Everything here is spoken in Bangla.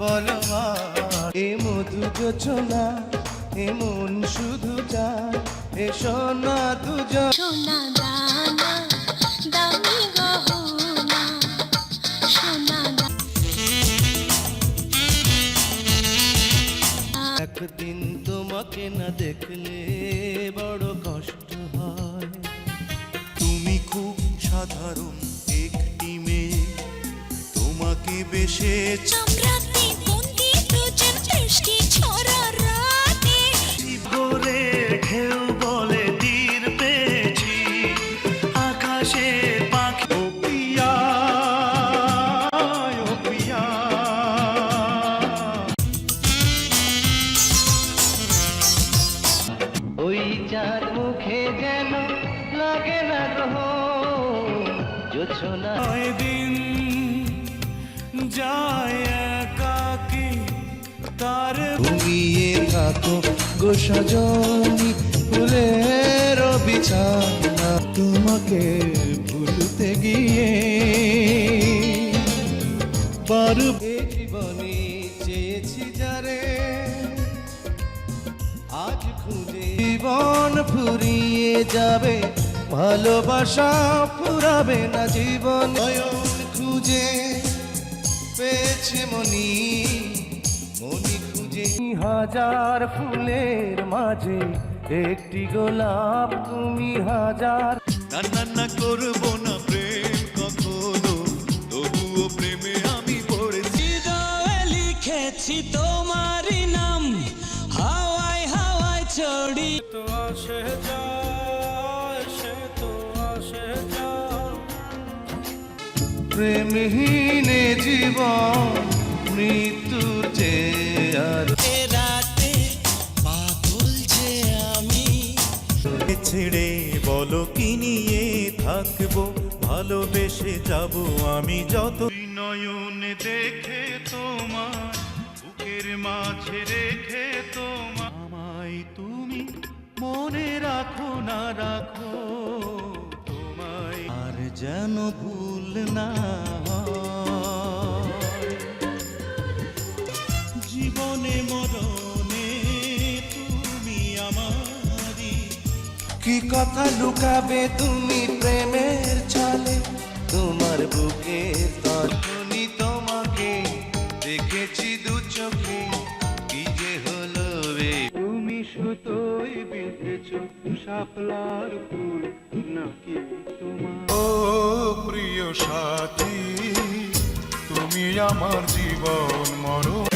বলো আর এ মধু যোচনা এ মন শুধু চায় এ সোনা দুজন। সোনা দানা দামি গহনা সোনা একদিন তোমাকে না দেখলে বড় কষ্ট হয়। তুমি খুব সাধারণ তোমাকে বেশেছ সম্রাতি বন্দি ছড়া রাতে। বলে তীর পেয়েছি। আকাশে পাখি। ও পিয়া ও পিয়া। ওই চাঁদ মুখে যেন লাগে না গ্রহ। যোছনা দিন যায় একাকি, তার ঘুমিয়ে থাকো গো সজনী ফুলের বিছানা, তোমাকে ভুলতে গিয়ে। পারব জীবনে চেয়েছি যারে, আজ খুঁজে জীবন ফুরিয়ে যাবে, ভালোবাসা ফুরাবে না জীবন। খুঁজে পেয়েছে মনি মনি খুঁজে। হাজার ফুলের মাঝে একটি গোলাপ তুমি হাজার না না না করব না প্রেম কখনো। তবুও প্রেমে আমি পড়েছি। লিখেছি তোমারই প্রেমহীনে জীবন মৃত্যু চেয়ে আর রাতে পাগল যে আমি ছেড়ে বলো কি নিয়ে থাকব ভালোবেসে যাব আমি যত। নয়নে দেখে তোমার বুকের মাঝে রেখে যেন ভুল না জীবনে মরণে তুমি আমারই। কি কথা লুকাবে তুমি প্রেমের ছলে? তোমার বুকের তখনই তোমাকে দেখেছি দু চোখে। কি যে হলো রে? তুমি সুতোই বেঁধেছ শাপলার ফুল নাকি তোমার? ও প্রিয় সাথী তুমি আমার জীবন মরণ